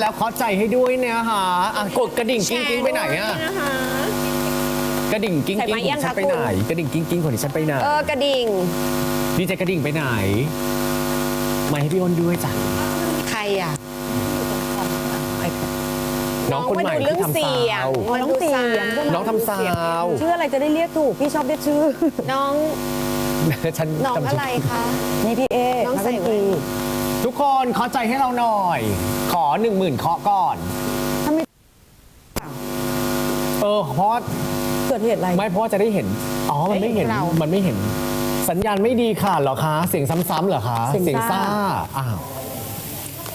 แล้วขอใจให้ด้วยเนี่ยฮะอะกดกระดิ่งกิ้งกิ้งไปไหนอะนะคะ กระดิ่งกิ้งใส่กิ้งไม้ของยังฉันคะไปคุณไหนกระดิ่งกิ้งกิ้งของดิฉันไปไหนเออกระดิ่ง ดีเจกระดิ่งไปไหนมาให้พี่อ้นด้วยจ้ะใครอะน้องคนใหม่มาดูเรื่ที่องทำเสีซายงวมาดูน้องเสียงซาวน้องทำซาวชื่ออะไรจะได้เรียกถูก พี่ชอบเรียกชื่อน้อง ฉันน้องจำอะชื่ไรคะ นี่พี่เอน้องนักใส่ดนแว่ตรีนทุก คนขอใจให้เราหน่อย ขอหนึ่งหมื่นเคาะก่อนถ้าไม่ เออเพราะว่าเกิดเหตุอะไร ไม่เพราะว่าจะได้เห็น อ๋อ มันไม่เห็นมันไม่เห็น สัญญาณไม่ดีค่ะเหรอคะ เสียงซ้ำๆเหรอคะเสียงซ่า อ้าว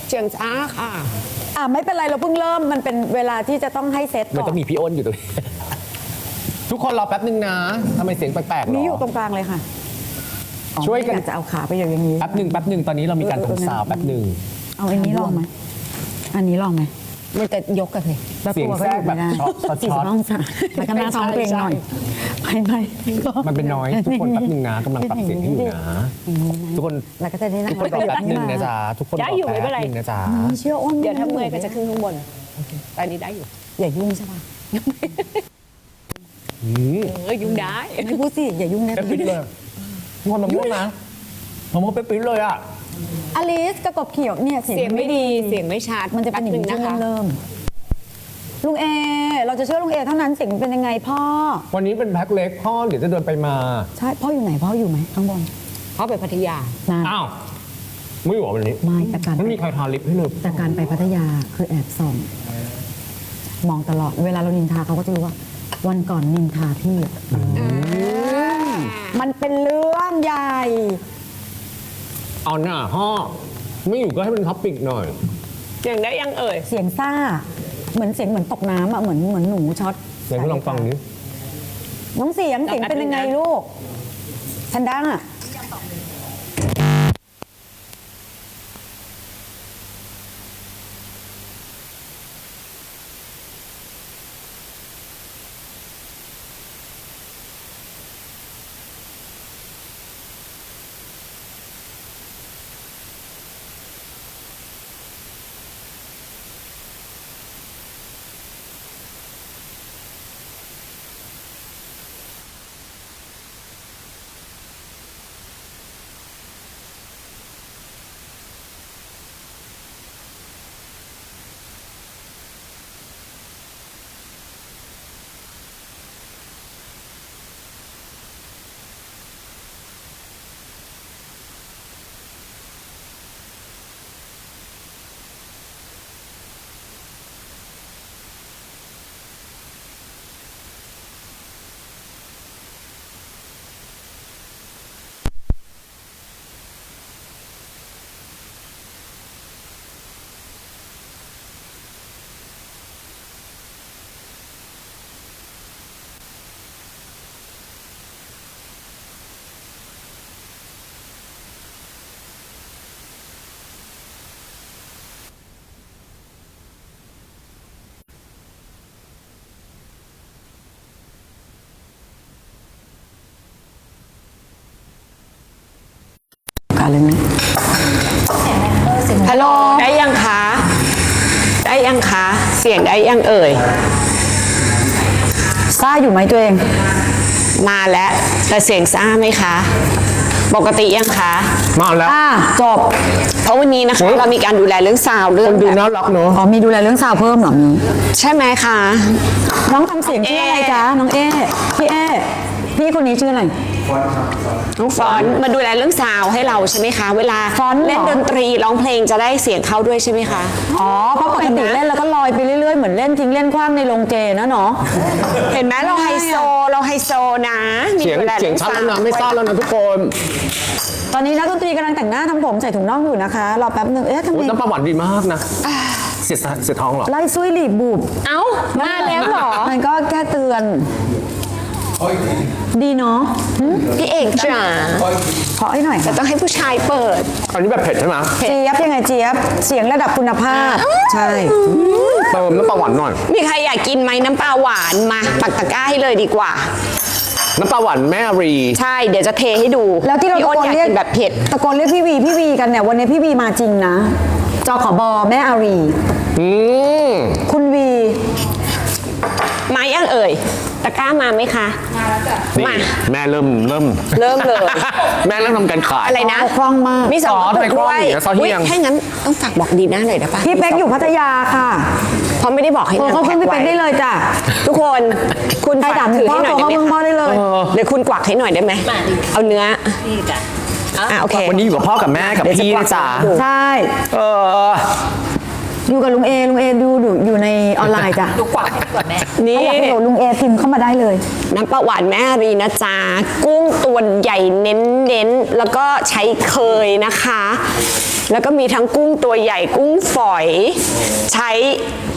เจียงจ้าค่ะ อะไม่เป็นไรเราเพิ่งเริ่มมันเป็นเวลาที่จะต้องให้เซตมันก่อต้อนงมีพี่อ้นอยู่ตรงนี้ ทุกคนรอแป๊บนึงนะทำไมเสียงแปลกๆหรมีออยู่ตรงกลางเลยค่ะอ๋อ ช่วยกันไม่อากจะเอาขาไปอย่างนี้ แป๊บหนึ่งแป๊บหนึ่งตอนนี้เรามีการเออเออทำซาวด์แป๊บหนึ่ง เอาอันนี้ลองไหมอันนี้ลองไหมมันจะยกกันเลยแล้วเสียงตัวก็แทรกอยู่แบบไม่ได้ช็อตช็อต สี่ช็สิอบตองศาแล้วก็น่าท้องเพลงหน่อยไปไปมันเป็นน้อย ทุกคนแป๊บหนึ่งนะกำลังปรับเสียงให้อยู่นะทุกคนแล้วก็จะได้นั่ทุงกคนรอแป๊บหนึ่งนะจ๊ะทุกคนรอได้อยู่ไม่เป็นแป๊บไร หนึ่งนะจ๊ะไม่เชื่ออ้นเดี๋ยวถ้าเมื่อยก็จะขึ้นข้างบนแต่อันนี้ได้อยู่อย่ายุ่งใช่ป่ะอืมเออยุ่งได้ไม่พูดสิอย่ายุ่งนะเป๊ะปิ๊ดเลย ทุกคนมะม่วงนะมะม่วงเป๊ะปิ๊ดเลยอะ อลิสกระกบเขียวเนี่ยเสียงเสียงไม่ดีเสียงไม่ชัดมันจะเป็นอย่างนี้แป๊บช่วงงเริ่มลุงเอ เราจะเชื่อลุงเอเท่านั้นเสียงเป็นยังไงพ่อ วันนี้เป็นแพ็คเล็กพ่อเดี๋ยวจะเดินไปมา ใช่พ่ออยู่ไหนพ่ออยู่ไหมข้างบนเพราะไปพัทยา นานอ้าว ไม่อยู่เหรอวันนี้ไม่แต่การไม่มีใครทาลิปให้เลยแต่การไปพัทยาคือแอบส่อง มองตลอดเวลาเรานินทาเขาก็จะรู้ว่า วันก่อนนินทาพี่ มันเป็นเรื่องใหญ่ เอาหน้าพ่อไม่อยู่ก็ให้เป็นท็อปปิกหน่อยเสียงได้ยังเอ่ย เสียงซ่า เหมือนเสียงเหมือนตกน้ำอะเหมือนเหมือนหนูช็อตเดี๋ยวลองฟังนี้น้องเสียงเสียงเป็นยังไงลูกแพนด้าารเลยนะฮัลโหลได้ยังคะได้ยังคะเสียงได้ยังเอ่ยซ่าอยู่ไหมตัวเอง มาแล้วแต่เสียงซ่าไหมคะ ปกติยังคะมาแล้ว อ่าจบเพราะวันนี้นะคะ เรามีการดูแลเรื่องซาวด์เรื่องดูแบบน่ารักเนอะอ๋อมีดูแลเรื่องซาวเพิ่มเหรอมีใช่ไหมคะน้องทำเสียงชื่ออะไรจ๊ะน้องเอพี่เอพี่คนนี้ชื่ออะไร น้องฟอนต์มาดูแลเรื่องซาวด์ให้เราใช่ไหมคะ เวลาฟอนต์เหรอ เล่นดนตรีร้องเพลงจะได้เสียงเข้าด้วยใช่ไหมคะ อ๋อเพราะปกติเล่นแล้วก็ลอยไปเรื่อยๆ เหมือนเล่นทิ้งเล่นคว้างในโรงเจนะเนาะ เห็นไหมเราไฮโซเราไฮโซนะมีเสียงดูแลเสียงรื่องชัดซาแล้ววนะด์ไม่ซ่าแล้วนะทุกคนตอนนี้นักดนตรีกำลังแต่งหน้าทำผมใส่ถุงน่องอยู่นะคะ รอแป๊บหนึ่งเอ๊ะทำไมโอ้ยน้ำปลาหวานดีมากนะ เสียดเสียดท้องเหรอ ไล่ซุยหลีบบุบเอ้ามาแล้วเหรอ มันก็แค่เตือน ดีเนาะหึพี่เอกจ๋าขอให้หน่อยแต่ค่ะต้องให้ผู้ชายเปิด อันนี้แบบเผ็ดใช่ไหมเจี๊ยบยังไงเจี๊ยบ เสียงระดับคุณภาพ ใช่เติมน้ำปลาหวานหน่อย มีใครอยากกินไหมน้ำปลาหวานมาปักตะกร้าให้เลยดีกว่า น้ำปลาหวานแม่รี ใช่เดี๋ยวจะเทให้ดู แล้วที่เราพี่ตะอ้นโกนอยากเรียกกินแบบเผ็ดตะโกนเรียกพี่วีพี่วีกันเนี่ยวันนี้พี่วีมาจริงนะ จอขอบอแม่อารีอืมคุณวีมายังเอ่ย ตะกร้ามาไหมคะ นี่มาแม่เริ่มเริ่ม เริ่มเลย แม่เริ่มทำการขาย อะไรนะคล่องมากมีสองซอสกระไปปุกคล่องด้วยอีกแล้วซอสที่อุ๊ยยังถ้างั้นต้องฝากบอกดีน่าหน่อยได้ปะพี่เป๊กอยู่พัทยาค่ะเพราะไม่ได้บอกให้โทรนางเข้าเครื่องพี่แพ็เป๊คกไว้ได้เลยจ้ะ ทุกคนคุณใครฝากถามถือพ่อให้หน่อยโทรได้เข้าไหมเพิ่งพ่อคะได้เลย เดี๋ยวคุณกวักให้หน่อยได้ไหมเอาเนื้ออะโอเควันนี้อยู่กับพ่อกับแม่กับเดี๋ยวจะพี่กวันะกจ๊ะดูใช่ เออ อยู่กับลุงเอลุงเอดูดูอยู่ในออนไลน์จ้ะนี่ ถ้าอยากให้ดูลุงเอพิมพ์เข้ามาได้เลย น้ำปลาหวานแม่รีนะจ๊ะกุ้งตัวใหญ่เน้นๆแล้วก็ใช้เคยนะคะ แล้วก็มีทั้งกุ้งตัวใหญ่กุ้งฝอย ใช้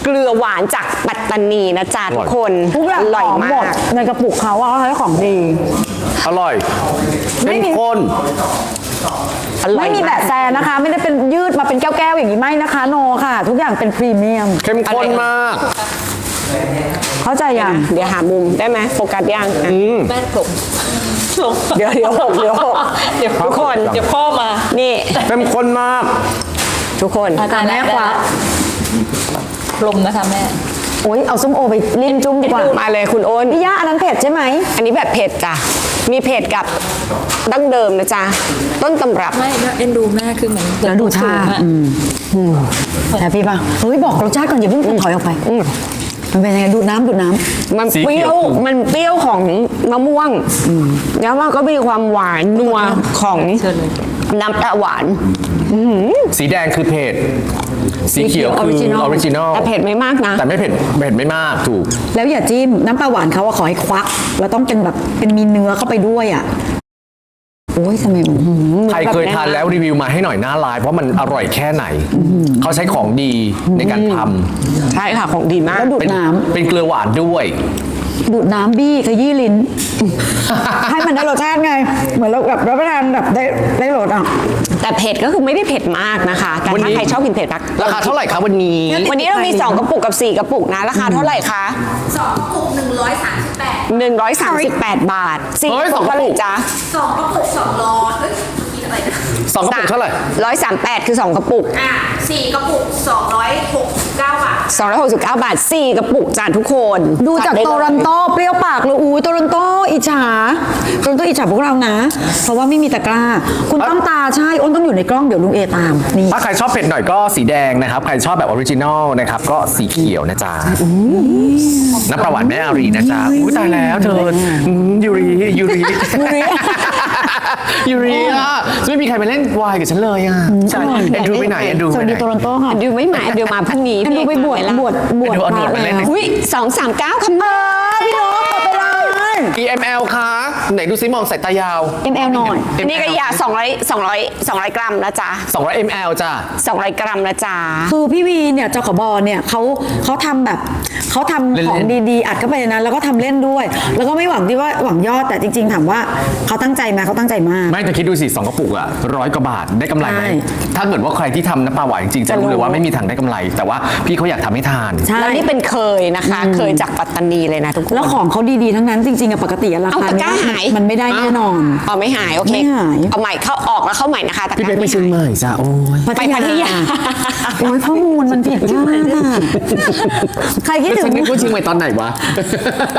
เกลือหวานจากปัตตานีนะจ๊ะทุกคนทุกอย่างอร่อยหอมมาหมดก ในกระปุกเขาอะเขาใช้ของดี อร่อยไม่เข้มมีข้นอ ร่อยไม่มีากแบะแซนะคะ ไม่ได้เป็นยืดมาเป็นแก้วๆอย่างนี้ไม่นะคะโนค่ะ ทุกอย่างเป็นพรีเมียม เข้มข้นมาก เข้าใจยังเดี๋ยวหามุมได้ไหมโฟกัสยังอะแม่ผมลงเดี๋ยวเดี๋ยวหกเดี๋ยวหกเดี๋ยวทุกคนเดี๋ยวพ่อมา นี่เข้มข้นมาก ทุกคนอาจารย์แม่ควักลมนะคะแม่ โอ้ยเอาส้มโอไปลิ้มจุ้มดีกว่ามาเลยคุณโอนพี่ย่าอันนั้นเผ็ดใช่ไหม อันนี้แบบเผ็ดจ้ะ มีเผ็ดกับดั้งเดิมนะจ๊ะ ต้นตำรับ ไม่แล้วเอ็นดูแม่คือเหมือนแล้วดูชาสูงอะอืมแฮปปี้ป่ะเฮ้ยบอกรสชาติก่อนอย่าเพิ่งถอยออกไปมันเป็นยังไงดูดน้ำดูดน้ำมันสีเปเขีรี้ยยววมันเปรี้ยวของมะม่วงแล้วมันก็มีความหวานนัวของเชิญเลยน้ำปลาหวาน สีแดงคือเผ็ด สีเขียวคืออ original อริจินอลแต่เผ็ดไม่มากนะ แต่ไม่เผ็ดเผ็ดไม่มากถูก แล้วอย่าจิ้มน้ำปลาหวานเขาอะขอให้ควัก แล้วต้องเป็นแบบเป็นมีเนื้อเข้าไปด้วยอะโอ้ยทำไมมันหืมใครเคยทานแล้วรีวิวมาให้หน่อยหน้าไลน์เพราะมันอร่อยแค่ไหน เขาใช้ของดีในการทใช่ค่ะของดีมากแล้วดูำดเป็นน้ำเป็นเกลือหวานด้วย ดูดน้ำบี้ขยี้ลิ้น ให้มันได้รสชาติไง เหมือนเราแบบรับประทานแบบได้ได้รสอะ แต่เผ็ดก็คือไม่ได้เผ็ดมากนะคะ แต่วันถ้านี้ใครชอบกินเผ็ดรักราคาเท่าไหร่ครับวันนี้ วันนี้เรามี 2 กระปุกกับ 4 กระปุกนะ ราคาเท่าไหร่คะ สองกระปุกหนึ่งร้อยสามสิบแปด138 บาทสี่เฮ้ยกระปุกสองกระปุก เท่าไหร่จ๊ะสองกระปุกสองร้อยเอ้ยคิดอะไรนะสองกระปุกเท่าไหร่ ร้อยสามแปดคือ2กระปุกอะสี่กระปุกสองร้อยหกสิบเก้าบาท269บาท4กระปุกจ้าทุกคนดูจากจัไเลยโตรอนโตเปรี้ยวปากเลยอู้โตรอนโตอิจฉาโตรอนโตอิจฉาพวกเรานะ เพราะว่าไม่มีตะกร้า คุณต้องตาใช่อ้นต้องอยู่ในกล้องเดี๋ยวลุงเอตามนี่ถ้าใครชอบเผ็ดหน่อยก็สีแดงนะครับ ใครชอบแบบออริจินอลนะครับก็สีเขียวนะจ๊ะน้ำปลาหวานแม่อารีนะจ๊ะอุ้ยตายแล้วเธออืมยูริยูริยูริอะไม่มีใครไปเล่นวายกับฉันเลยอะใช่เอ็นดูไปไหนเอ็นดูสไปวัสไหน ดีโตรอนโตค่ะดูไม่มาดูมาพรุ่งนี้อันดูไปบวชบวชบวชเดี๋ยวเอาหนวดพไประเล่นแล้วอุ้ยสองสามเก้าคำเบอร์พี่น้องหมดไปเลย EML คะ ไหนดูซิมองสายตายาว ML หน่อยอันนี้ก็ยา200 200 200 กรัมนะจ๊ะ200 ml จ้ะ 200 กรัมนะจ๊ะ คือพี่วีเนี่ยเจ้าขบอเนี่ยเขาเขาทำแบบเขาทำเล่นๆของดีๆ อัดเข้าไปในนั้นแล้วก็ทำเล่นด้วย แล้วก็ไม่หวังที่ว่าหวังยอดแต่จริง ๆ ถามว่าเขาตั้งใจไหมเขาตั้งใจมาก ไม่แต่คิดดูสิสองกระปุกอะร้อยกว่าบาทได้กำไรไหมใช่ถ้าเกิดว่าใครที่ทำน้ำปลาหวานจริงๆจะรู้เลยว่าไม่มีทางได้กำไร แต่ว่าพี่เขาอยากทำให้ทาน ใช่ แล้วนี่เป็นเคยนะคะ เคยจากปัตตานีเลยนะทุกคน แล้วของเขาดีๆ ทั้งนั้นจริงๆอะปกติอะราเอาคาตะกเนี้ร้ายหายมันไม่ได้แน่นอน อ๋อไม่หายโอเคไม่หาย เอาใหม่เข้าออกแล้วเข้าใหม่นะคะตะกพี่ร้าเป๊กไปเชียงใหม่จ้ะโอ้ยไปพัทยาโอ้ยข้อมูลมันผิดพลาดอะใครคิดถึฉังนนึกว่าเชียงใหม่ตอนไหนวะ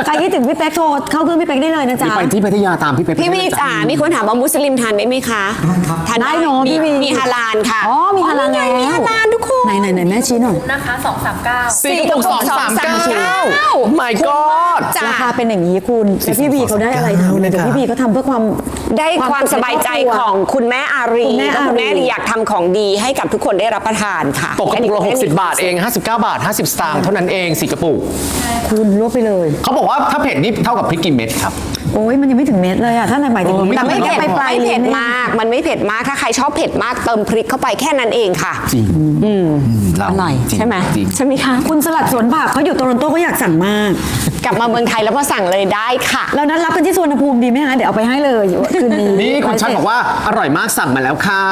ใครคิดถึงพี่เป๊กโทรเข้าเครื่องพี่เป๊กได้เลยนะจ๊ะพี่ไปที่พัทยาตามพี่เป๊กพี่วีจ๋ามีคนถามว่ามุสลิมทานได้ไหมคะทานได้เนอะมีพี่วีมีฮาลาลค่ะอ๋อมีฮาลาลนี่ไงมีแล้วฮาลาลทุกคนไหนไหนไหนแม่ชี้หน่อย นะคะสองสามเก้า สี่กระปุกสองสามเก้า my god จ้ะ ราคาเป็นอย่างนี้คุณแล้วพี่วีเขาได้อะไรทำนะเดี๋ยวคะพี่วีเขาทำเพื่อความได้ความสบายใจของคุณแม่อารีคุณแม่อารี คุณแม่อารีอยากทำของดีให้กับทุกคนได้รับประทานค่ะตกกระปุกละแค่นี้60 บาทเอง 59 บาท 50 สตางค์เท่านั้นเองสี่กระปุก คุณรวบไปเลย เขาบอกว่าถ้าเผ็ดนี่เท่ากับพริกกี่เม็ดครับ โอ้ยมันยังไม่ถึงเม็ดเลยอะถ้าในหมายถึงเออไม่แต่ไม่เผ็ดไปปลายไม่เผ็ดลิ้นมาก มันไม่เผ็ดมากถ้าใครชอบเผ็ดมากเติมพริกเข้าไปแค่นั้นเองค่ะ จริงเราอร่อย จงใช่ไหมจริง ใช่ไหมคะคุณสลัดสวนผักเขาอยู่โตรอนโตเขาอยากสั่งมาก กลับมาเมืองไทยแล้วพอสั่งเลยได้ค่ะเรานัดรับกันที่สวนภูมิดีไหมคะเดี๋ยวเอาไปให้เลยคืนนี้ นี่คุณชัดบอกว่าอร่อยมากสั่งมาแล้วค่ะ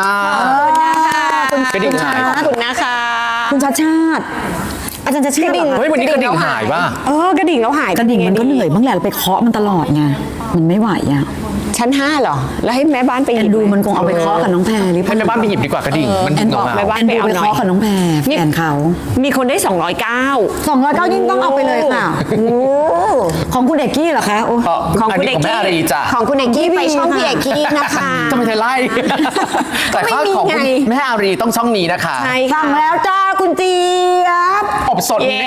กระดิ่งหาย ขอบคุณนะคะ คุณชัดชาติ อาจารย์จะเชื่กอระดิ่งเฮ้ยวันนี้กระดิ่งหายป่ะเออกระดิ่งแล้วหายกระดิ่งมันก็เหนื่อยบ้างแหละเราไปเคาะมันตลอดไงมันไม่ไหวอะชั้นห้าเหรอ แล้วให้แม่บ้านไปหแอยินบดูไหมันคงเอาไปเคาะกับน้องแพรหรือเปให้ล่าแม่บ้านไปหยิบดีกว่ากระดิ่งมันแอนบอกเงาแม่บ้านแอนดูไปเคาะกับน้องแพรแฟนเขามีคนได้ 209สองร้อยเก้ายิ่งต้องเอาไปเลยค่ะโอ้ของคุณเอกกี้เหรอคะโอ้ๆก็ของอันคุณนี้เอของกแม่กี้อารีจ้ะของคุณเอกกี้ไม่ไปมีช่องพี่ค่ะเอกกี้นะคะทำไมเธอไล่แต่ข้าของไม่มีไงแม่อารีต้องช่องนี้นะคะใช่สั่ค่ะงแล้วจ้า คุณเจี๊ยบ อบสดเย้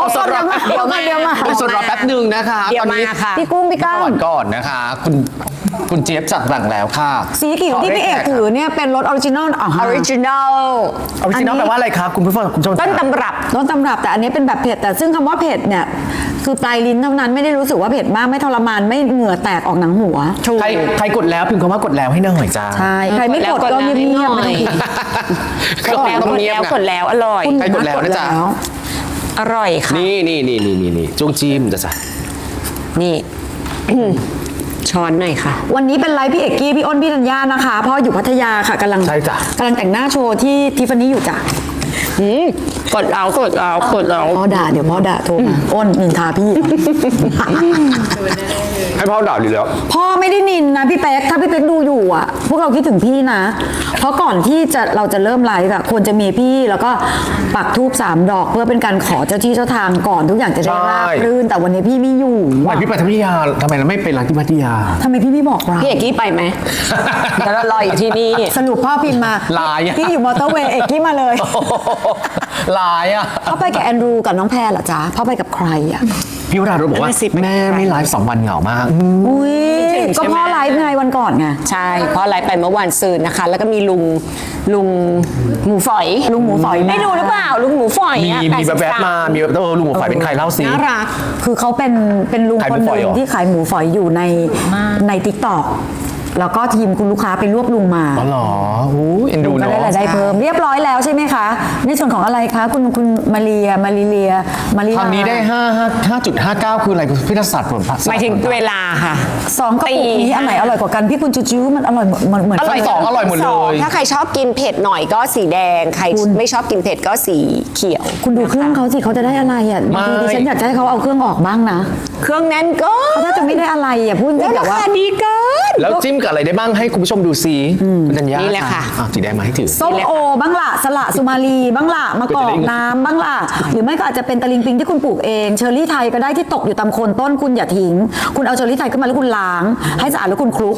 อบสดรอเดี๋ยวมาเดี๋ยวมา อบสดรอแป๊บหนึ่งนะคะเดี๋ยวตอนนี้มาค่ะ พี่กุ้งพี่ก้าก่วอนก่อนนะคะ คุณ คุณเจี๊ยบจัดหลังแล้วค่ะสีเขียวที่พี่เอกถือเนี่ยเป็นรสออริจินอลอ๋อออริจินอลออริจินอลแปลว่าอะไรครับคุณผู้ฟังคุณผู้ชมต้นตำรับต้นตำรับแต่อันนี้เป็นแบบเผ็ดแต่ซึ่งคำว่าเผ็ดเนี่ยคือปลายลิ้นเท่านั้นไม่ได้รู้สึกว่าเผ็ดมากไม่ทรมานไม่เหงื่อแตกออกหนังหัวใครใครกดแล้วพิมพ์คำว่ากดแล้วให้หน่อยจ้าใช่ใครไม่กดก็เงียบๆไม่ต้องกินกดแล้วต้กองดเงียบแล้วนะกดแล้วอร่อยใครกดแล้วนะจ๊ะอร่อยค่ะนี่นี่นี่นี่นี่นี่จุ้งจิ้มจ้ะจ้ะนี่ ช้อนหน่อยค่ะ วันนี้เป็นไลฟ์พี่เอกกี้พี่อ้นพี่ธัญญานะคะเพราะอยู่พัทยาค่ะกำลังใช่จ้ะ กำลังแต่งหน้าโชว์ที่ทิฟฟานี่อยู่จ้ะ อืมกดเอากดเอากดเอาพ่อด่าเดี๋ยวพ่อด่าโทรมาอ้นนินทาพี่ ให้พ่อด่าดีแล้ว พ่อไม่ได้นินนะพี่เป๊กถ้าพี่เป๊กดูอยู่อะ พวกเราคิดถึงพี่นะ เพราะก่อนที่จะเราจะเริ่มไลฟ์อะควรจะมีพี่แล้วก็ปักทูบสามดอกเพื่อเป็นการขอเจ้าที่เจ้าทางก่อนทุกอย่างจะได้ราบรื่นแต่วันนี้พี่ไม่อยู่ทำไมอะพี่ไปพัทยาทำไมเราไม่ไปร้านที่พัทยาทำไมพี่ไม่บอกเราพี่เอกกี้ไปไหมเดี๋ยวเรารออยู่ที่นี่สรุปพ่อพิมพ์มาลายอะ พี่อยู่มอเตอร์เวย์เอกกี้มาเลยลายอะ พ่อไปกับแอนดรูกับน้องแพรเหรอจ๊ะพ่อไปกับใครอะ พี่วรารุบอกว่านั่นน่ะสิแม่ไม่ไลฟ์สองวันเหงามาก อุ้ยคิดถึงใช่ก็ไหม พ่อไลฟ์ไงวันก่อนไงใช่ เพราะอะไรไปเมื่อวานซืนนะคะ แล้วก็มีลุงลุงหมูฝอยลุงหมูฝอยมาไม่ดูหรือเปล่า ลุงหมูฝอยมีอะมีแบบแบบๆมา มีแบบเออลุงหัวฝ่ายเป็นใครเล่าสิ น่ารัก คือเขาเป็นเป็นลุงขายคหมูนหฝอยนึ่เหรงอ ที่ขายหมูฝอยอยู่ในในทิกตอก แล้วก็ทีมคุณลูกค้าไปรวบลุงมาอ๋อเหรออู้เอ็นดูก็เนาะได้รายได้เพิ่มเรียบร้อยแล้วใช่ไหมคะ ในส่วนของอะไรคะ คุณคุณมาเรียมารีเลียมารีทางนี้ได้ห้าห้าจุดห้าเก้าคืออะไรพิทยาศาสตร์ผลพัฒน์หมายถึงเวลาค่ะ สองกระปุกนี้อันไหนอร่อยกว่ากันพี่คุณจูจูมันอร่อยเหมือนเหมือน อร่อยสองอร่อยหมดสเลองย ถ้าใครชอบกินเผ็ดหน่อยก็สีแดง ใครไม่ชอบกินเผ็ดก็สีเขียว คุณดูเครื่องเขาสิเขาจะได้อะไรอะไม่บางทีดิฉันอยากจะให้เขาเอาเครื่องออกบ้างนะเครื่องแน่นก็เขาถ้าจะไม่ได้อะไรอะพูดจริแล้วงๆราแต่ว่า คาดีเกิน แล้วจิ้มกับอะไรได้บ้างให้คุณผู้ชมดูซิคุณธัญญานี่นี่แหละค่ะสีแดงมาให้ถือ ส้มโอบ้างละสละสุมาลีบ้างละมะกอกน้ำบ้างละหรือไม่ก็อาจจะเป็นตะลิงปิงที่คุณปลูกเองเชอร์รี่ไทยก็ได้ที่ตกอยู่ตามโคนต้นคุณอย่าทิ้ง คุณเอาเชอร์รี่ไทยขึ้นมาแล้วคุณล้าง ให้สะอาดแล้วคุณคลุก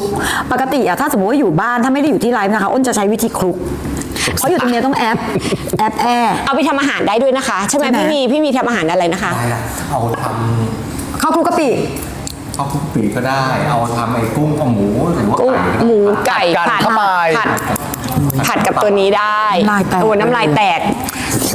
ปกติอะถ้าสมมติว่าอยู่บ้านถ้าไม่ได้อยู่ที่ไลฟ์นะคะอ้นจะใช้วิธีคลุกเพราะอยู่ตรงเนี้ยต้องแอปแอปแอร์ เอาไปทำอาหารได้ด้วยนะคะ ใช่ไหมใช่ไหม พี่มีพี่มีทำอาหารอะไรนะคะ ได้ละเอาทข้าวคลุกกะปิำ เอาคุกปีก็ได้ เอาทำไอ้กุ้งกับหมูหรือว่ากุ้งไก่ก็ได้หมูไก่กัดผัดเข้าไป ผัดผัดกับตัวนี้ได้น้ำลายแตกตัวน้ำลายแตก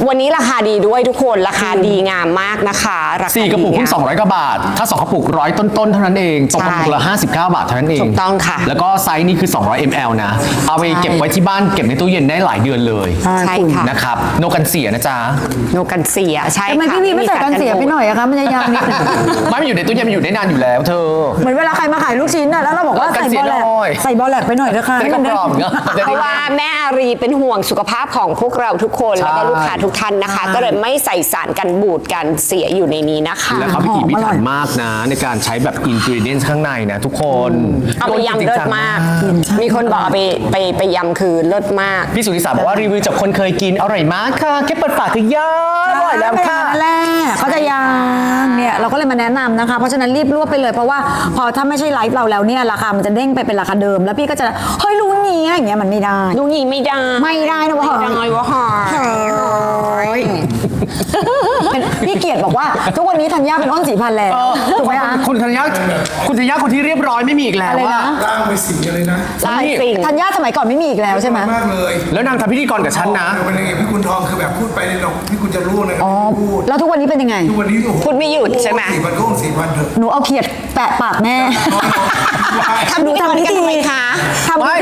วันนี้ราคาดีด้วยทุกคนราคาดีงามมากนะคะราคาสี่กระปุกดีคุณงามสองร้อยกว่าบาท ถ้าสองกระปุกร้อยต้นๆ เท่านั้นเองตกกระปุกละใช่59 บาทเท่านั้นเองถูกต้องค่ะแล้วก็ไซส์นี้คือ 200 ml นะ เอาไปเก็บไว้ที่บ้านเก็บในตู้เย็นได้หลายเดือนเลยใช่ค่ะ นะครับโนกันเสียนะจ๊ะ โนกันเสียใช่ทำไมค่ะพี่มีไม่ใส่กันเสียไปหน่อยอะคะมันจะยาวนิดหนึงไม่มันอยู่ในตู้เย็นมันอยู่ได้นานอยู่แล้วเธอ เหมือนเวลาใครมาขายลูกชิ้นอะแล้วเราบอกว่ากันใส่เสีบยอลแลกหน่อยใส่บอลแลกไปหน่อยนะคะ จะได้กรอบๆเนอะจะเพได้ ราะว่าแม่อารีเป็นห่วงสุขภาพของพวกเราทุกคนใช่แล้วก็ลูกค้าทุกท่านนะคะ ก็เลยไม่ใส่สารกันบูดกันเสียอยู่ในนี้นะคะแล้วเขาพิถีพิหอมอร่ถัอยนมากนะ ในการใช้แบบอินก e เดียนข้างในนะทุกคนเอาไปยำเลิศมาก มีคนบอกเอาไปไปไปยำคือเลิศมาก พี่สุริสาบอกว่ารีวิวจากคนเคยกินอร่อยมากค่ะแค่เปิดปากคือยอดอร่อยแล้วค่ะนั่นแหละเขาจะยาง เนี่ยเราก็เลยมาแนะนำนะคะ เพราะฉะนั้นรีบรวบไปเลยเพราะว่าพอถ้าไม่ใช่ไลฟ์เราแล้วเนี่ยราคามันจะเด้งไปเป็นราคาเดิม แล้วพี่ก็จะเฮ้ยรู้งี้อย่างเงี้ยมันไม่ได้ดูนี่ไม่ได้ไม่ได้นะวะ ไม่ได้วะฮะเป็น พี่เกียรติบอกว่า ทุกวันนี้ธัญญาเป็นอ้นสีพันธุ์แล้วถูกไหมคะคุณธัญญาคุณธัญญาคนที่เรียบร้อยไม่มีอีกแล้วอะไรว่านะ ร่างไปสีเลยนะหลายสิ่ง ธัญญาสมัยก่อนไม่มีอีกแล้วใช่ไหมมากเลยแล้วนางทำพิธีกรกับฉันนะ เดี๋ยวเป็นยังไงพี่คุณทองคือแบบพูดไปเนี่ยเราพี่คุณจะรู้เลยอ๋อพูดแล้วทุกวันนี้เป็นยังไง ทุกวันนี้โอ้โหพูดไม่หยุดใช่ไหม สี่พันก็สี่พันเถอะหนูเอาเขียดแปะปากแม่ ทำพิธีกร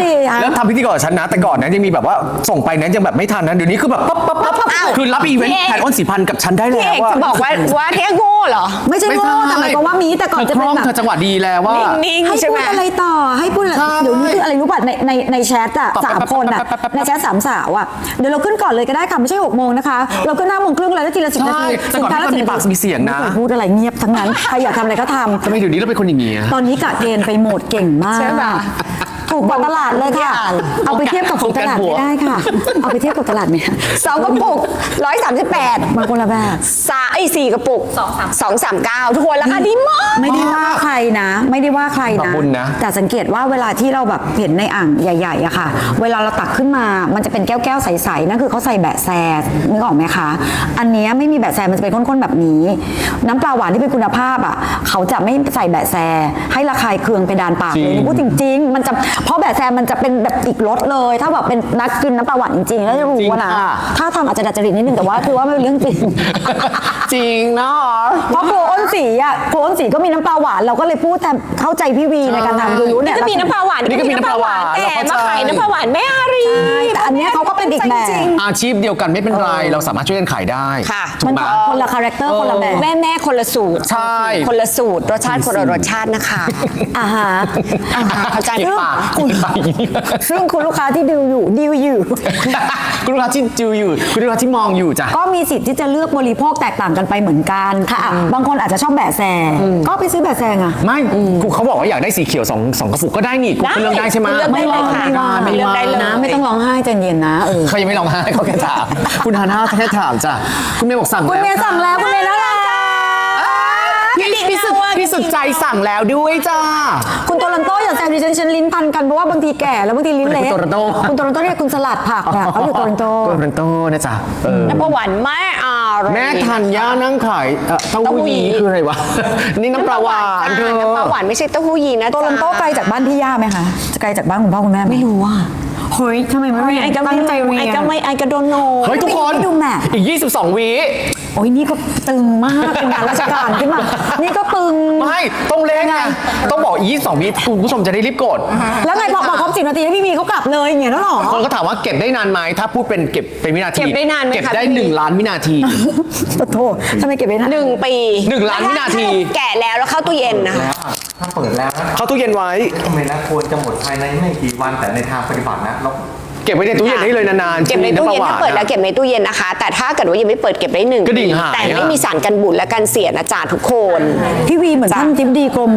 กันทำไมคะทำพิไม่ธีค่ะ แล้วทำพิธีกรกับฉันนะแต่ก่อนนะยังมีแบบว่าส่งไปนะยังแบบไม่ทันนะเดี๋ยวนี้คือแบบปั๊บปั๊บปั๊บปั๊บอ้าวคือรับอีเวนต์พี่เอแทนอ้นอนสีพันธุ์กับฉันได้พี่แล้เอวกจะบอกว่าว่าเที่ยโง่เหรอ ไม่ใช่โง่แต่หมายความว่ามีแต่ก่อนจะเป็นธคล่งแบบ เธอจังหวะดีแล้วว่า นิ่งให้ๆใช่พูไหม ดอะไรต่อให้พูดอะไรใช่เดี๋ยวนี้คืออะไรรู้ป่ะในในในแชทอะปั๊บสามคนอะปั๊บปั๊บปั๊บปั๊บในแชทสามสาวอะเดี๋ยวเราขึ้นก่อนเลยก็ได้ค่ะ ไม่ใช่หกโมงนะคะ เราขึ้นห้าโมงครึ่งแล้วทีละสิบนาทีใช่แต่ก่อนสินค้พี่ก็มีละ10ปากมีเสียงนะ ไม่คพูดอะไรเงียบทั้งนั้นใครอยากทำอะไรก็ทำ ทำไมเดี๋ยวนี้เราเป็นคนอย่างนี้อะ ตอนนี้กะเกณฑ์ไปโหมดเก่งมากใช่ปะถู กกว่าตลาดเลยค่ะ เอาไปเทียบกับของตลาดไม่ได้ค่ะ เอาไปเทียบกับตลาดไหมคะสองกระปุกร้อยสามสิบแปดบางคนละแบบสาไอ้สี่กระปุกสองสามสองสามเก้าทุกคนราคาดีมาก ไม่ได้ว่าใครนะ ไม่ได้ว่าใครขอบนะคุณนะ แต่สังเกตว่าเวลาที่เราแบบเห็นในอ่างใหญ่ๆอะค่ะ เวลาเราตักขึ้นมา มันจะเป็นแก้วๆใสๆนั่นคือเขาใส่แบะแซนึกออกไหมคะ อันเนี้ยไม่มีแบะแซมันจะเป็นข้นๆแบบนี้ น้ำปลาหวานที่เป็นคุณภาพอะเขาจะไม่ใส่แบะแซให้ระคายเคืองไปดานปากเลยนี่พูดจริง ๆ มันจะเพราะแบะแซมันจะเป็นแบบอีกรสเลย ถ้าแบบเป็นนักกินน้ำปลาหวานจริงๆแล้วจะรู้ว่านะถ้าทำอาจจะดัดจริตนิดนึงแต่ว่าคือว่าไม่เป็นเรื่องจริง จริงเนาะ เพราะครูอ้นสีอะครูอ้นสีก็มีน้ำปลาหวานเราก็เลยพูดแต่เข้าใจพี่วีในการทำคือรู้เนี่ยนี่ก็มีน้ำปลาหวานนี่ก็มีน้ำปลาหวานแต่เราเข้าใจ มาขายน้ำปลาหวานแม่อารีใช่แต่อันเนี้ยเขาก็เป็นอีกแบบจริง อาชีพเดียวกันไม่เป็นไร เราสามารถช่วยกันขายได้ค่ะ ถูมักนไหม คนละคาแรคเตอร์คนละแบบแม่แม่คนละสูตรใช่ คนละสูตรรสชาติคนละรสชาตินะคะอ่าฮะเข้าใจเก็บไหมปากคุณซึ่งคุณลูกค้าที่ดูอยู่ดิวอยู่ คุณลูกค้าที่ดูอยู่ คุณลูกค้าที่มองอยู่จ้ะ ก็มีสิทธิ์ที่จะเลือกบริโภคแตกต่างกันไปเหมือนกันค่ะ บางคนอาจจะชอบแบะแซก็ไปซื้อแบะแซงอะ ไม่กูเขาบอกว่าอยากได้สีเขียวสองสองกระปุกก็ได้นี่กูก็เลือกได้ใช่ไหมเลือกได้เลยค่ะไม่ว่าไม่เลือกว่าได้เลยนะไม่ต้องร้องไห้ใจเย็นนะเออเขายังไม่ร้องไห้เขาแค่ถามคุณฮาน่าแค่ถามจ้ะคุณเมย์บอกสั่งคุณแล้วเมียสั่งแล้วคุณเมียน่ารัก พี่พี่สุดพี่สุดใจสั่งแล้วด้วยจ้า คุณโตลันโต้อย่าแซวดิฉันฉันลิ้นพันกันเพราะว่าบางทีแก่แล้วบางทีลิ้นเละคุณโตลันโต้คุณโตลันโต้เนี่ยคุณสลัดผักอะเขาอยู่โตลันโต้โตรันโตนะจ๊ะเออน้ำปลาหวานแม่อารีแม่ทันย่านั่งขายเอ่อเต้าหู้ยี้คืออะไรวะนี่น้ำปลาหวานเธอน้ำปลาหวานไม่ใช่เต้าหู้ยีนะโตลันโต้ไกลจากบ้านพี่ย่าไหมคะจะไกลจากบ้านคุณพ่อคุณแม่ไหมไม่รู้อะเฮ้ยทำไมไม่ไอ้เรียนไอ้ก็ตั้ไม่งใจเรียนไอ้ก็ไม่ไอ้ก็โดนโนเฮ้ยทุกคนไม่ดูแมพอีก 22วิ โอ้ยนี่ก็ตึงมากเป็นงานราชการขึ้นมา นี่ก็ตึง ไม่ต้องเล่นไง ต้องบอกอีก22วิคุณผู้ชมจะได้รีบกด แล้วไงพอบอกครบสิบนาทีให้พี่มีเขากลับเลยอย่างเงี้ยแล้วเหรอ คนก็ถามว่าเก็บได้นานไหมถ้าพูดเป็นเก็บเป็นวินาที เก็บได้นานไหมเก็บคะได้พี่ หนึ่งล้านวินาที โอ้โหทำไมเก็บไว้นะหนึ่งปีหนึ่งล้านวินาที แก่แล้วแล้วเข้าตู้เย็นนะแล้วอะถ้าเปิดแล้วนะเข้าตู้เย็นไว้ ทำไมนะควรจะหมดภายในไม่กี่วันแต่ในทางปฏิบัตินะเรา เก็บไว้ในตู้เย็นได้เลยนานๆเก็บในตู้เย็นถ้าเปิดแล้วเก็บในตู้เย็นนะคะ แต่ถ้าเกิดว่ายังไม่เปิดเก็บได้หนึ่งกระดิ่งหายแต่ไม่อะมีสารกันบูดและกันเสียนะจ๊ะทุกคนพี่วีเหมือนท่านทิบดีกรม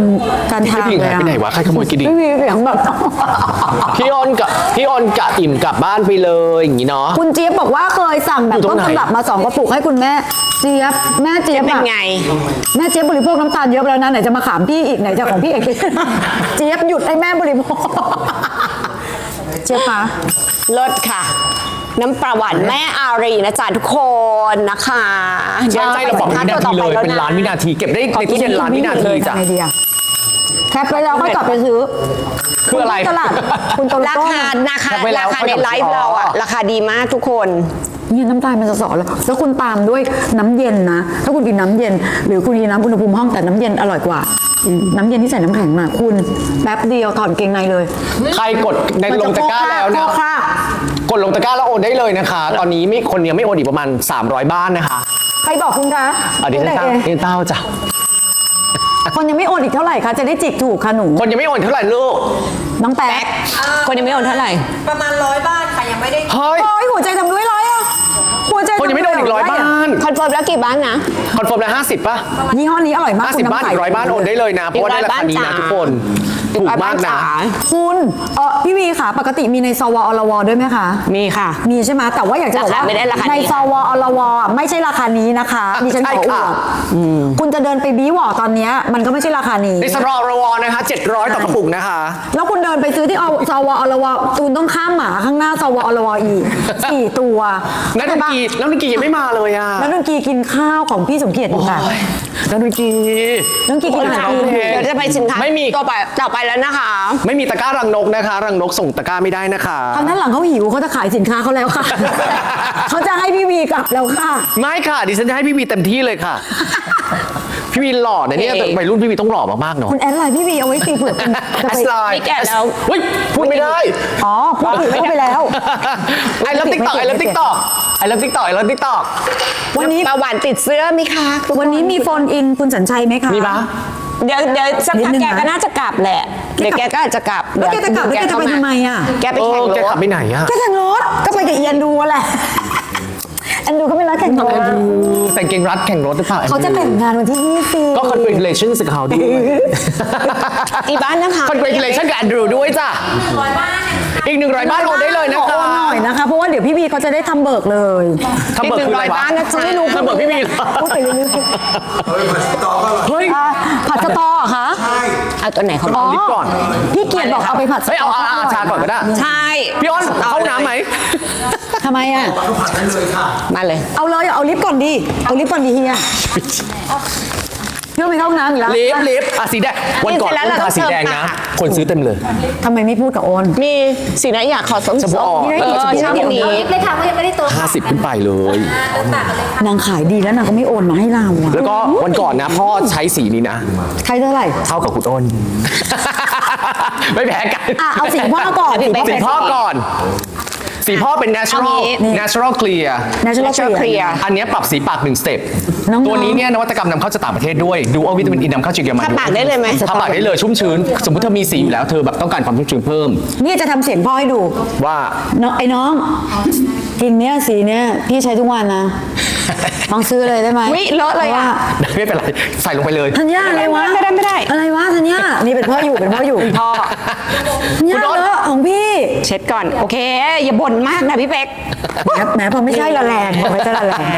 การทางกระดิ่งเลยหายอะไปไหนวะใครขโมยกระดิ่งพี่วีเสียงแบบพี่ออนกับพี่ออนกะอิ่มกลับบ้านไปเลยอย่างนี้เนาะคุณเจี๊ยบบอกว่าเคยสั่งแบบอยู่ตรต้งนไหนตำรับมาสองกระปุกให้คุณแม่เจี๊ยบแม่เจี๊ยบเป็นอะไงแม่เจี๊ยบบริโภคน้ำตาลเยอะไปแล้วนะไหนจะมาขามพี่อีกไหนจะของพี่เอกเจี๊ยบหยุดให้แม่บริโภคเจี๊ยบคะ เลิศค่ะ น้ำปลาหวานแม่อารีนะจ๊ะทุกคนนะคะใช่เราบอกวินาทีเลยเป็นล้านวินาทีเก็บได้ในตู้เย็นล้านวินาทีจ้ะทำไงดีอะแคปไปแล้วค่อยกลับไปซื้อคืออะไรณตลาดคุณตลาราดคาราคาแคปไว้แล้ราวคาในไลฟ์เราอะราคาดีมากทุกคนเนี่ยน้ำตาลมันจะสอแล้วแล้วคุณตามด้วยน้ำเย็นนะ ถ้าคุณกินน้ำเย็น หรือคุณกินน้ำอุณหภูมิห้องแต่น้ำเย็นอร่อยกว่า น้ำเย็นที่ใส่น้ำแข็งมาคุณแป๊บเดียวถอนเกงในเลย ใครกดในลงตะกร้าแล้วนะโคค่ะก ดลงตะกร้าแล้วโอนได้เลยนะคะ ตอนนี้ไม่คนเดียวไม่โอนอีกประมาณ 300 บ้านนะคะใครบอกคุณคะอะเดี๋ยวฉันคุณเต้าเอ๋เดี๋ยวเต้าจ้ะคนยังไม่โอนอีกเท่าไหร่คะจะได้จิกถูกค่ะหนูคนยังไม่โอนเท่าไหร่ลูกน้องแป๊แป๊กกคนยังไม่โอนเท่าไหร่ประมาณร้อยบ้านค่ะยังไม่ได้ เฮ้ย โอ้ยหัวใจทำด้วยร้อยอะหัวใจคนยังไม่โดนอีกร้อยบ้านคอนเฟิร์มแล้วกี่บ้านนะ คอนเฟิร์มแล้วห้าสิบป่ะยี่ห้อนี้อร่อยมากห้าคุสิณบบ้านน้ำใสอีกร้อยบ้านโอนได้เลยนะ เพราะว่าได้ราคาดีนะทุกคน ถูกมากนะ คุณเออพี่วีค่ะ ปกติมีในสวอลวด้วยไหมคะ มีค่ะ มีใช่ไหมแต่ว่าอยากจะบอกว่าราคาไม่ได้ราคานี้ในสวอลวอะไม่ใช่ราคานี้นะคะดิฉันขอใช่อวค่ะดคุณจะเดินไปบีวอตอนเนี้ยมันก็ไม่ใช่ราคานี้ ดิสรอรวนะคะ 700 ต่อกระปุกนะคะ แล้วคุณเดินไปซื้อที่อสวอลวตูนต้องข้ามหมาข้างหน้าสวอลวอีกสี่ตัวนักดนตรีนักดนตรียังไม่มาเลยอะแล้วดนตรีกินข้าวของพี่สมเกียรติอยู่ค่ะนักดนตรีนักดนตรีกินอาหารโอเคเดี๋ยวจะไปสินค้าไม่มี ตัวไปต่อไปแล้วนะคะไม่มีตะกร้ารังนกนะคะ รังนกส่งตะกร้าไม่ได้นะคะ ทางด้านหลังเขาหิวเขาจะขายสินค้าเขาแล้วค่ะ เขาจะให้พี่วีกลับแล้วค่ะ ไม่ค่ะ ดิฉันจะให้พี่วีเต็มที่เลยค่ะ พี่วีหล่อนะเนี่ยแต่วัยรุ่นพี่วีต้องหล่อมากๆเนาะคุณแอดไลน์พี่วีเอาไว้ตีเผื่อคุณจะแอไปสไลน์ไม่แก่แล้ว เฮ้ยพูดไม่ได้ อ๋อพูดผิดเข้าไปแล้ว ไอ้เลิฟติ๊กต็อกไอ้เลิฟติ๊กต็อกไอ้เลิฟติ๊กต็อกไอ้เลิฟติ๊กต็อกวันนี้ปลาหวานติดเสื้อไหมคะวันนี้มีโฟนอินคุณสัญชัยไหมคะมีปะ เดี๋ยวเดี๋ยวสักพักนิดนึงแกนะ ก็น่าจะกลับแหละ เดี๋ยวแกก็อาจจะกลับแล้วแกจะกลับแล้วแกจะไปทำไมอะ แกไปเอแข่องรแกขับถไปไหนอะก็แข่งรถก็ไปกับเอียนดูแหละแอนดูเขาไม่รักแข่งรถแอนดรูใส่เกงรัดแข่งรถหรือเปล่าเขาจะแต่งงานวันที่20ก็ congratulations กับเขาด้วยอีบ้านนะคะ congratulations กับแอนดรูด้วยจ้ะอี กหนึ่งร้อยบ้านโอนได้เลยนะขอคะ โอนหน่อยนะคะ เพราะว่าเดี๋ยวพี่วีเขาจะได้ทำเบิกเลยทำเบิกคืออะไรวะอีกหนึ่งร้อยบ้านนะจ๊ะไม่รู้ทำเบิกพี่วีเหรอพูดไปเรื่อยเฮ้ยมันต่อก็อร่อยเฮ้ยๆอะผัดสตอเหรอคะใช่เอาตัวไหนเขาอ๋อลิปก่อนพี่เกียรติบอกเอาไปผัดสตเฮ้ยเอาเอาเอาชาก่อนก็ได้ใช่พี่อ้อนเข้าน้ำไหม ทำไมอะทุกผัดได้เลยค่ะ มาเลย เอาเลยเอาลิฟต์ก่อนดิเอาลิฟต์ก่อนดิเฮีย เพื่อไปเข้าห้องน้ำอีกแล้ว ลิฟต์ลิฟต์อะสีแดง วันก่อนเสร็จแล้วอ้นเราต้ทาองสีเติมแดงนะปากคนซื้อเต็มเลย ทำไมไม่พูดกับโอนมีสีไหนอยากขอสมชมพูอ่อนเออชอบอันนี้เลยค่ะว่ายังไม่ได้เติม50 ขึ้นไปเลยเติมปากกันเลยค่ะนางขายดีแล้วนางก็ไม่โอนมาให้เราอะแล้วก็วันก่อนนะ พ่อใช้สีนี้นะ ใครเท่าไหร่ เท่ากับคุณอ้น ไม่แพ้กันอะเอาสีพ่อก่อน สีพ่อก่อน สีพ่อเป็น natural เอางี้ natural clear Natural Natural Clear Clear อันเนี้ยปรับสีปากหนึ่งสเต็ปน้องๆตัวนี้เนี่ยนวัตกรรมนำเข้าจากต่างประเทศด้วยดูเอาวิตามินอีนำเข้าจากเยอรมันทาปากได้เลยไหม ทาปากได้เลยชุ่มชื้น สมมติเธอมีสีอยู่แล้วเธอแบบต้องการความชุ่มชื้นเพิ่มนี่จะทำเสียงพ่อให้ดูว่า น้องไอ้น้องกลินเนี้ยสีเนี้ยพี่ใช้ทุกวันนะ ลองซื้อเลยได้ไหมอุ๊ยเลอะเลยอะไม่เป็นไรใส่ลงไปเลยธัญญาอะไรวะไม่ได้ไม่ได้ อะไรวะธัญญานี่เป็นพ่ออยู่เป็นพ่ออยู่พ่อธัญญาเลอะของพี่ เช็ดก่อน โอเค อย่าบ่นมากนะพี่เป๊กแหมแหมพอไม่ใช่ละแรงพอไม่ใช่ละแรง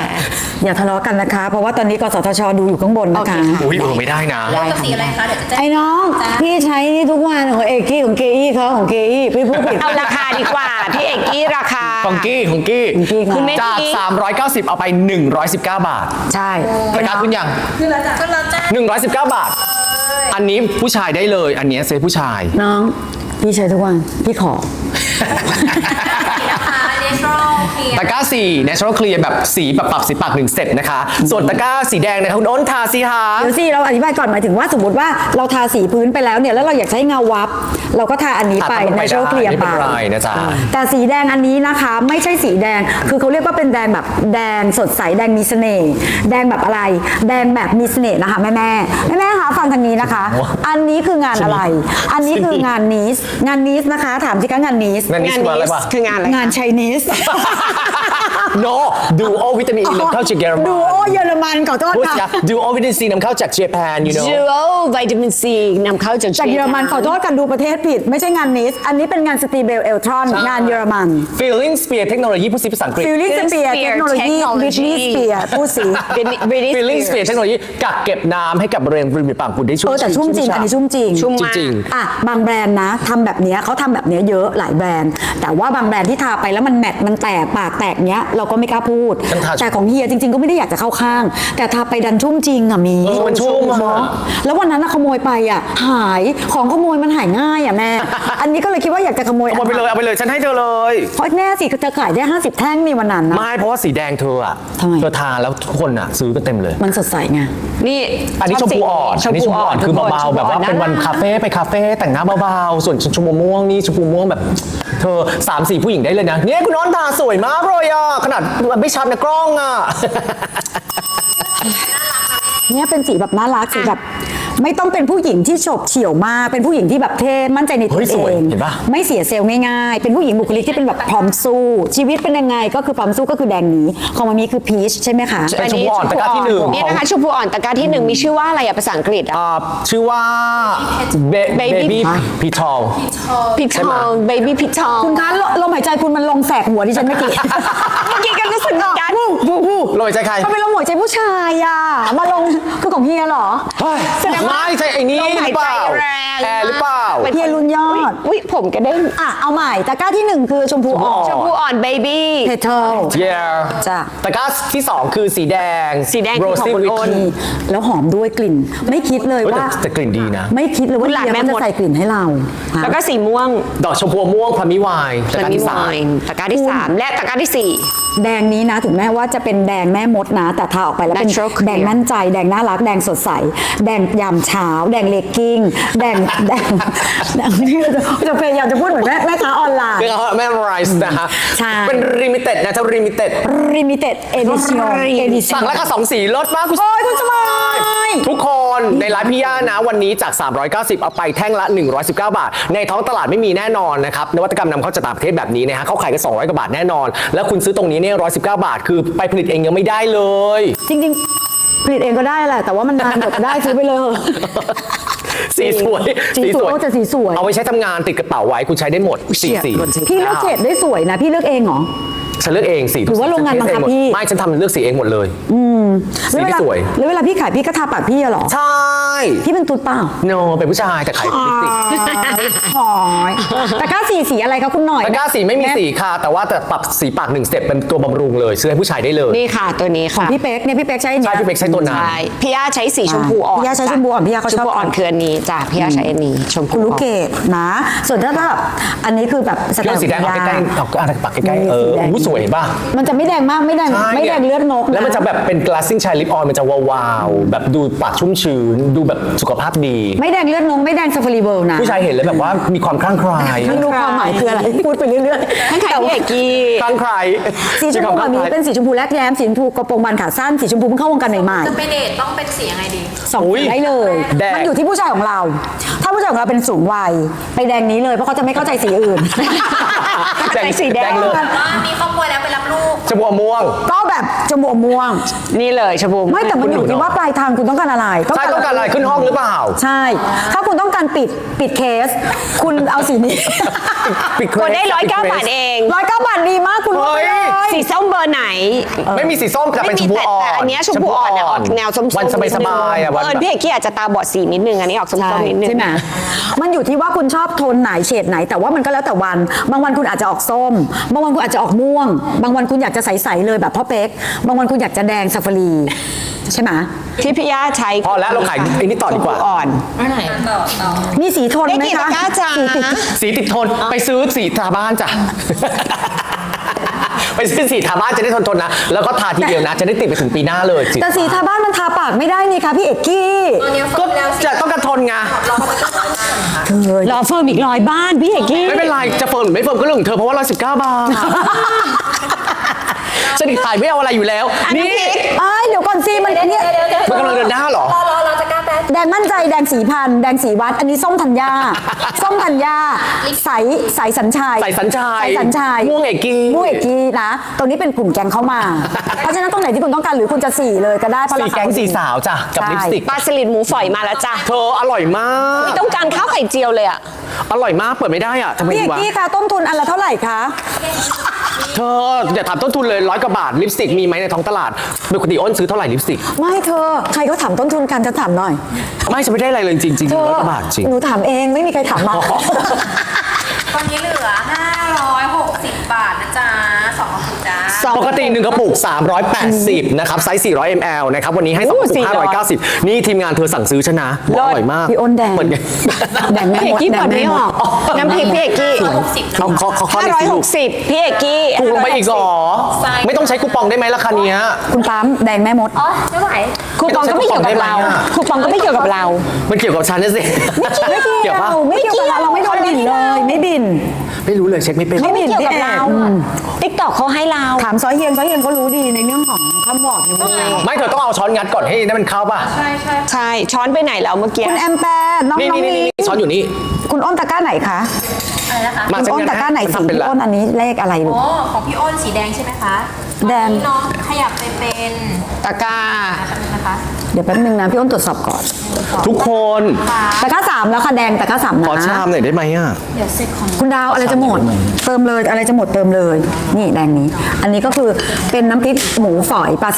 อย่าทะเลาะกันนะคะ เพราะว่าตอนนี้กสทชดูอยู่ข้างบนนะคะอุ้ยเออไม่ได้นะกับสีอะไรคะเดี๋ยวจะแจ้งไอ้น้องพี่ใช้นี่ทุกวันของเอกกี้ของเกอี้เขาของเกอี้พี่พูดผิดเอาราคาดีกว่าพี่เอกกี้ราคาของกี้ของกี้ของกี้ค่ะคุณแม่จากกี้390 เอาไป119 บาทใช่รายการคุณยังขึ้นแล้วจ้ะขึ้นแล้วจ้ะ119 บาท อันนี้ผู้ชายได้เลย อันเนี้ยเซฟผู้ชาย น้อง พี่ใช้ทุกวัน พี่ขอนะคะ natural clear ตะกร้าสี natural clear แบบสีแบบปรับสีปากหนึ่งสเต็ปนะคะ ส่วนตะกร้าสีแดงนะคะคุณอ้นทาสิคะเดี๋ยวสิเราอธิบายก่อนหมายถึงว่าสมมติว่าเราทาสีพื้นไปแล้วเนี่ยแล้วเราอยากใช้เงาวับ เราก็ทาอันนี้ไปทาลงไป natural ได้ clear ไม่ไปเป็นไรนะจ๊ะ แต่สีแดงอันนี้นะคะไม่ใช่สีแดง คือเขาเรียกว่าเป็นแดงแบบแดงสดใสแดงมีเสน่ห์แดงแบบอะไร แดงแบบมีเสน่ห์นะคะแม่แม่แม่แม่ๆคะฟังทางนี้นะคะ อันนี้คืองานอะไร อันนี้คืองานนิสงานนิสนะคะ ถามสิคะงานนิสงานนี้งานคืออะไรนี้วะ คืองานอะไรงานไชนีส no ดูโอวิตามินนำเข้าจากเยอรมัน ดูโอเยอรมันขอโทษพูดค่ะสิคะดูโอวิตามินซีนำเข้าจากเจแปน you know Duo Vitamin C นำเข้าจากจากเยอรมันขอโทษกันดูประเทศผิด ไม่ใช่งานนิส อันนี้เป็นงานสตีเบลเอลทรอนงานเยอรมัน feeling spear เทคโนโลยีผู้ซีภาษาอังกฤษ ฟิลลิ่งสเปียร์เทคโนโลยีบิทนีสเปียร์ผู้สี Britney feeling spear Spears เทคโนโลยีกักเก็บน้ำให้กับบริเวณริมฝีปากคุณได้ชุ่มเออแต่ชุ่มจริงอันนี้ชุ่มจริง ชุ่มจมากริง อะบางแบรนด์นะทำแบบเนี้ยเขาทำแบบเนี้ยเยอะหลายแบรนด์ แต่ว่าบางแบรนด์ที่ทาไปแล้วมันแมทมันแตกปากแตกเนี้ย เราก็ไม่กล้าพูดฉันทา แต่ของเฮียจริง ๆ ก็ไม่ได้อยากจะเข้าข้าง แต่ทาไปดันชุ่มจริงอะมีเออมันชุ่มอะ เนาะแล้ววันนั้นน่ะขโมยไปอะหายของขโมยมันหายง่ายอะแม่ อันนี้ก็เลยคิดว่าอยากจะขโมยเอาไปเลยเอาไปเลยฉันให้เธอเลย เพราะแน่สิเธอขายได้ 50 แท่งในวันนั้นนะ ไม่เพราะว่าสีแดงเธออะทำไม เธอทาแล้วทุกคนอะซื้อกันเต็มเลย มันสดใสไง นี่อันนี้ชมพูอ่อนชอัมนนี้พูชมพูอ่อ่ออนนคือเบาๆแบบว่าเป็นวันคาเฟ่ไปคาเฟ่แต่งหน้าเบาๆส่วนชมพูม่วงนี่ชมพูม่วงแบบ เธอสามสี่ผู้หญิงได้เลยนะเนี่ยคุณน้อนตาสวยมากเลยอะขนาดไม่ชัดในกล้องอะ เนี่ยเป็นสีแบบน่ารักสีแบบ ไม่ต้องเป็นผู้หญิงที่โฉบเฉี่ยวมาก เป็นผู้หญิงที่แบบเท่มั่นใจในตัวเฮ้ยสวยเอง เห็นปะ ไม่เสียเซลล์ง่ายๆ เป็นผู้หญิงบุคลิกที่เป็นแบบพร้อมสู้ ชีวิตเป็นยังไงก็คือพร้อมสู้ก็คือแดงนี้ของมันมีคือพีชใช่ไหมคะ เป็นชมพูอ่อนตะกร้าที่หนึ่งนี่นะคะชมพูอ่อนตะกร้าที่หนึ่งมีชื่อว่าอะไรอะภาษาอังกฤษอะ อ่าชื่อว่า Baby Baby p t o l พิทอง baby พิทองคุณคะลลมหายใจคุณมันลงแสกหัวดิฉันเมื่อกี้ เมื่อกี้ก็รู้สึกเหมือนกันโรยใจใครทำไมลงหัวใจผู้ชายอะ มาลงคือของเฮียเหรอเฮ้ย แสดงว่า ไม่ใช่ไอ้นี่ลมหหารืยอเปใจล่าแรงแอร์หรือเปล่าป็นเฮียรุนยอดอุ้ยผมก็ได้อะ เอาใหม่ตะกร้าที่หนึ่งคือชมพูอ่อนชมพูอ่อน baby เพเทล yeah จ้ะ ตะกร้าที่สองคือสีแดง สีแดงคือของ Rosy คุณ Witch อ้นนี่แล้วหอมด้วยกลิ่น ไม่คิดเลยเฮ้ยแต่ว่า แต่กลิ่นดีนะ ไม่คิดเลยว่าคุณหลานเฮียแม่เขาหมจะดใส่กลิ่นให้เราฮะแล้วก็สีม่วงดอกชมพูม่วงพามิวายตะกร้าที่สาม ตะกร้าที่สามและตะกร้าที่สี่ แดงนี้นะ ถึงแม้ว่าจะเป็นแดงแม่มดนะ แต่ทาออกไปแล้วเป็น Natural clear แดงมั่นใจ แดงน่ารัก แดงสดใสแดงยามเช้า แดงเลกกิ้ง แดงแดงแดงนี่จะพยายามจะพูดเหมือนแม่แม่ค้าออนไลน์ เรียกเขาแม่ไรส์นะฮะใช่ เป็นริมิเต็ดนะเจ้าริมิเต็ด limited edition edition สั่งแล้วก็สองสีลดมากคุณโอ้ยคุณสมัย ทุกคนในร้านพี่ย่านะ วันนี้จาก 390 เอาไปแท่งละ 119 บาท ในท้องตลาดไม่มีแน่นอนนะครับ นวัตกรรมนำเข้าจากต่างประเทศแบบนี้นะฮะเขาขายกัน 200 กว่าบาทแน่นอน แล้วคุณซื้อตรงนี้เนี่ย119 บาท คือไปผลิตเองยังไม่ได้เลย จริงๆ ผลิตเองก็ได้แหละ แต่ว่ามันนานกว่าจะได้ซื้อไปเลยสีสวยสีสวยโอ้แต่สีสวยเอาไว้ใช้ทำงานติดกระเป๋าไว้คุณใช้ได้หมดสีสีพี่เลือกเฉดได้สวยนะ พี่เลือกเองเหรอ ฉันเลือกเองสีหรือว่าโรงงานบังคับพี่ ไม่ฉันทำเลือกสีเองหมดเลยสีแล้วเวที่ลาสวย แล้วเวลาพี่ขายพี่ก็ทาปากพี่อะเหรอ ใช่พี่เป็นตุ๊ดเปล่าโนเป็นผู้ชายแต่ขายลิปสติกหอยตะกร้าสีสีอะไรคะคุณหน่อยตะกร้าสีไม่มีสีค่ะ แต่ว่าแต่ปรับสีปากหนึ่งสเต็ปเป็นตัวบำรุงเลยซื้อให้ผู้ชายได้เลย นี่ค่ะตัวนี้ค่ะพี่เป๊กเนี่ยพี่เป๊กใช้อันใช่เนี่ยพี่เป๊กใช้ตัวนั้น ใช่พี่ย่าใช้สีชมพูอ่อนพี่ย่าใช้ชมพูอ่อนพี่ย่าเขาชอบชมพูอ่อนคืออันนี้จ้ะพี่ย่าใช้อันนี้ชมพูคุณลูกอ่อนเกดนะ ส่วนถ้าแบบอันนี้คือแบบสไตเรื่องล์สีแดงเอาคุณใกล้ย่าๆเอาอะปากใกล้ๆเออสีแดงอู้สวยเห็นป่ะ มันจะไม่แดงมากไม่แดงใช่ไม่แดงเลือดนกนะแล้วมันจะแบบเป็น glassing chai lip oil มันจะวาวๆ แบบดูปากชุ่มชื้น ดูแบบสุขภาพดี ไม่แดงเลือดนกไม่แดงซาฟารีเวิลด์นะ ผู้ชายเห็นแล้วแบบว่ามีความคลั่งไคล้ายไม่รู้ความหมายคืออะไร พูดไปเรื่อยๆทั้งขายพี่เอกกี้คลั่งไคล้ายสีชมพูแบบนี้เป็นสีชมพูแรกแย้มสีชมพูกระโปรงบานขาสั้นสีชมพูเพิ่งเข้าวงการใหม่จะไปเดทต้องเป็นสียังไงดี ๆสองอุ๊ยสีได้เลยแดง มันอยู่ที่ผู้ชายของเรา ถ้าผู้ชายของเราเป็นสูงวัยไปแดงนี้เลยเพราะเขาจะไม่เข้าใจสีอื่น แดงสีแดงเลยว่ามีครอบครัวแล้วไปรับลูก จมูกม่วง ก็แบบจมูกม่วง นี่เลยชมพูไม่แต่มันอยู่ที่ว่าปลายทางคุณต้องการอะไรใช่ต้องการอะไรขึ้นห้องหรือเปล่า ใช่ ถ้าคุณต้องการปิดปิดเคส คุณเอาสีนี้ปิดเคกรดสได้ร้อยเก้าปิดเครสบาทเองร้อยเก้าบาทดีมากคุณเฮ้ยเลยสีส้มเบอร์ไหน ไม่มีสีส้มแต่เป็นชมพูอ่อนแต่อันเนี้ยชมพูอ่อนเนี่ยออกแนวส้มๆวันสบายสบายๆอะวันเออแบบพี่เอกกี้อาจจะตาบอดสีนิดนึงอันนี้ออกส้ใช่มๆนิดนึง ใช่ไหมมันอยู่ที่ว่าคุณชอบโทนไหนเฉดไหนแต่ว่ามันก็แล้วแต่วัน บางวันคุณอาจจะออกส้ม บางวันคุณอาจจะออกม่วงบางวันคุณอยากจะใสๆเลยแบบพ่อเป๊ก บางวันคุณอยากจะแดงซาฟารี ใช่ไหมที่พี่ย่าใช้พอแล้วเราขายไอ้นี่ต่อดีกว่าชมพูอ่อนอันไหนต่อต่อมีสีทนไหมได้กี่คะตะกร้าจ๊ะ สีติดสีติดทนไปซื้อสีทาบ้านจ้ะ ไปซื้อสีทาบ้านจะได้ทนทนๆนะ แล้วก็ทาทีเดียวนะ จะได้ติดไปถึงปีหน้าเลยสีแต่สีทาบ้านมันทาปากไม่ได้นี่คะพี่เอกกี้ตอนนี้ก็เฟิร์มแล้วจะต้องการทนไงเราก็จะต้องการค่ะเฮ้ยรอเฟิร์มอีกร้อยบ้านพี่เอกกี้ไม่เป็นไรจะเฟิร์มหรือไม่เฟิร์มก็เรื่องของเธอเพราะว่าร้อยสิบเก้าบาท สนิทขายไม่เอาอะไรอยู่แล้ว นี่ไอ้ายเดี๋ยวก่อนสิมันเนี่ยมันกำลังเดินหน้าเหรอ รอรอเราจะกล้าแป๊บแดงมั่นใจแดงสีพันธุ์แดงสีวัด อันนี้ส้มธัญญา ส้มธัญญาใสใสสัญชัยใสสัญชัยใสสัญชัยม่วงเอกกี้ม่วงเอกกี้นะตรงนี้เป็นกลุ่มแกงเข้ามา เพราะฉะนั้นตรงไหนที่คุณต้องการหรือคุณจะสีเลยก็ได้เพราะสีราคาแกงสีสาวจ้ะกับใช่ลิปสติก ปลาสลิดหมูฝอยมาแล้วจ้ะเธออร่อยมาก ต้องการข้าวไข่เจียวเลยอะ อร่อยมากเปิดไม่ได้อะทำไมพี่เอดีกวะ กี้คะต้นทุนอันละเท่าไหร่คะ เธออย่าถามต้นทุนเลยร้อยกว่าบาทลิปสติกมีไหมในท้องตลาดปกติอ้นซื้อเท่าไหร่ลิปสติก ไม่เธอ ใครเขาถามต้นทุนกันจะถามหน่อย ไม่ฉันไม่ได้อะไรเลยจริงๆจริงเธๆอร้อยกว่าบาทจริง หนูถามเองไม่มีใครถามมา ตอนนี้เหลือ 560 บาทนะจ๊ะสองกระปุกจ้า ปกติหนึ่งกระปุก 380 นะครับ ไซส์ 400 ml นะครับ วันนี้ให้สองกระปุก590 นี่ทีมงานเธอสั่งซื้อชนะบอกอร่อยมากพี่อ้นแดงเหมือนไงแดงแม่พี่เอกมดกี้แดเปิงดแม่ไม่มอดอกน้ำพริกพี่เอกกี้เขาเขาเขาเขาห้าร้อยหกสิบพี่เอกกี้ถูกลงไปอีกเหรอ ไม่ต้องใช้คูปองได้ไหมราคาเนี้ยคุณปั๊มแดงแม่มดอ๋อไม่ไหวคูปองก็ไม่เกี่ยวกับเราไม่ต้องใช้คูปองก็ไม่เกี่ยวกับเรา มันเกี่ยวกับฉันนะสิไม่เกี่ยวปะไม่เกี่ยวกับเราเราไม่โดนบินเลยไม่บิน ไม่รู้เลยเช็คไม่เป็นไม่ไม่บินเกี่ยวกับพี่เอกเราติ๊กตอกเขาให้เราถามซอยเฮียนซอยเฮียนเขารู้ดีในเรื่องของคำบอกอยู่ไม่เธอต้องเอาช้อนงัดก่อนให้นั่นมันเข้าป่ะใช่ใช่ใช่ ช้อนไปไหนแล้วเมื่อกี้ คุณแอมแปร์น้องนี่น้องนี่มีนี่ช้อนอยู่นี่ คุณอ้นตะกร้าไหนคะอะไรนะคะมาคุณฉันอ้นงัดตะกร้าไหนให้สีทำเป็นพี่ละอ้นอันนี้เลขอะไรลูก โอ้ของพี่อ้นสีแดงใช่ไหมคะแดง ตอนนี้น้องขยับไปเป็นตะกร้า นะคะเดี๋ยวแป๊บนึงนะพี่อ้นตรวจสอบก่อนทุกคนตะกร้าสามแล้วค่ะแดงตะกร้าสามขอนะชามหน่อยได้ไหมอะ เดี๋ยวเสร็จของคุณดาวอะไรจะหมด เติมเลยอะไรจะหมดเติมเลย นี่แดงนี้ อันนี้ก็คือเป็นน้ำพริกหมูฝอยปลาส